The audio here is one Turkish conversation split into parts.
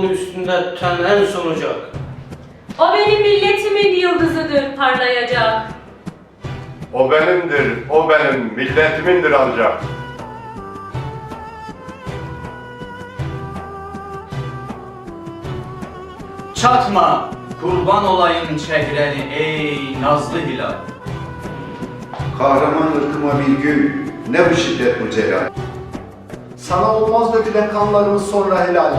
Yurdumun üstünde tenen sonacak. O benim milletimin yıldızıdır parlayacak. O benimdir, o benim milletimindir ancak. Çatma, kurban olayım çehreni ey nazlı hilal. Kahraman ırkıma bir gün, ne bu şiddet bu celal. Sana olmaz dökülen kanlarımız sonra helal.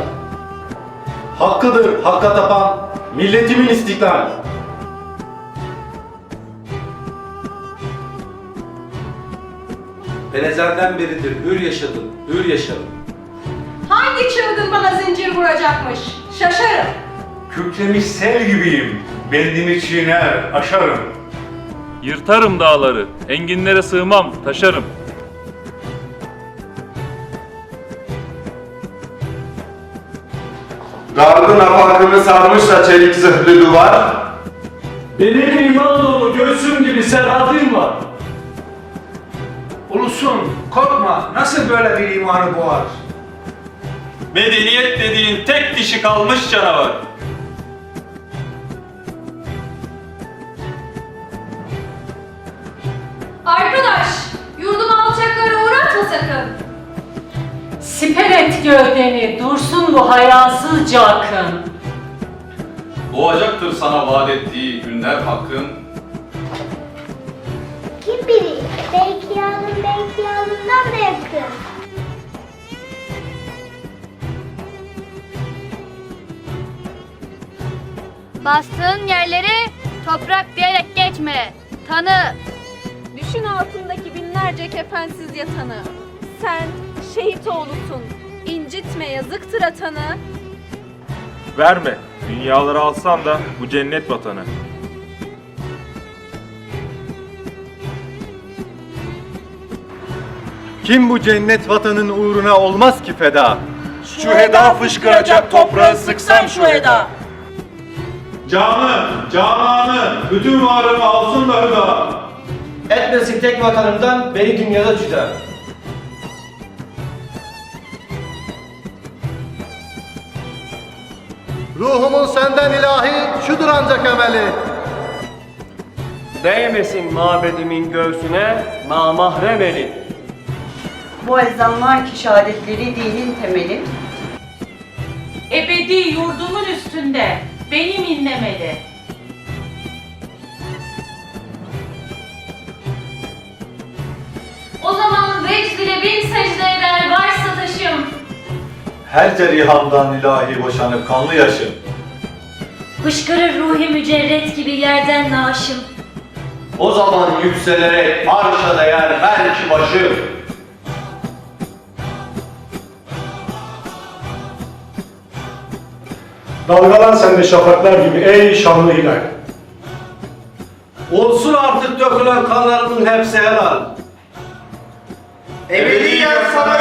Hakkıdır hakka tapan milletimin istiklal. Ben ezelden beridir hür yaşadım, hür yaşadım. Hangi çılgın bana zincir vuracakmış? Şaşarım. Kükremiş sel gibiyim. Bendimi çiğner, aşarım. Yırtarım dağları, enginlere sığmam, taşarım. Gardın afakını sarmış da çelik zırhlı duvar. Benim iman dolu göğsüm gibi serhatim var. Ulusun korkma nasıl böyle bir imanı boğar? Medeniyet dediğin tek dişi kalmış canavar. Arkadaş, yurdumu alçaklara uğratma sakın. Siper et gövdeni, dursun bu hayasızca akın. Doğacaktır sana vaat ettiği günler hakkın. Kim bilir? Belki yarın, belki yarından da yakın. Bastığın yerleri toprak diyerek geçme. Tanı. Düşün altındaki binlerce kefensiz yatanı. Sen şehit oğlusun. İncitme yazıktır atanı. Verme. Dünyaları alsan da bu cennet vatanı. Kim bu cennet vatanın uğruna olmaz ki feda? Şu heda fışkıracak toprağı sıksam şu heda. Canı, cananı, bütün varımı alsın da hüda. Etmesin tek vatanımdan beni dünyada cüda. Ruhumun senden ilahi şudur ancak emeli. Değmesin mabedimin göğsüne namahrem eli. Bu ezanlar ki şehadetleri dinin temeli. Ebedi yurdumun üstünde benim inlemeli. Her cerihamdan ilahi boşanıp kanlı yaşım. Fışkırır ruhi mücerret gibi yerden naşım. O zaman yükselerek arşa değer belki başı. Dalgalan sen de şafaklar gibi ey şanlı hilal. Olsun artık dökülen kanlarımın hepsi helal. Ebediyen sana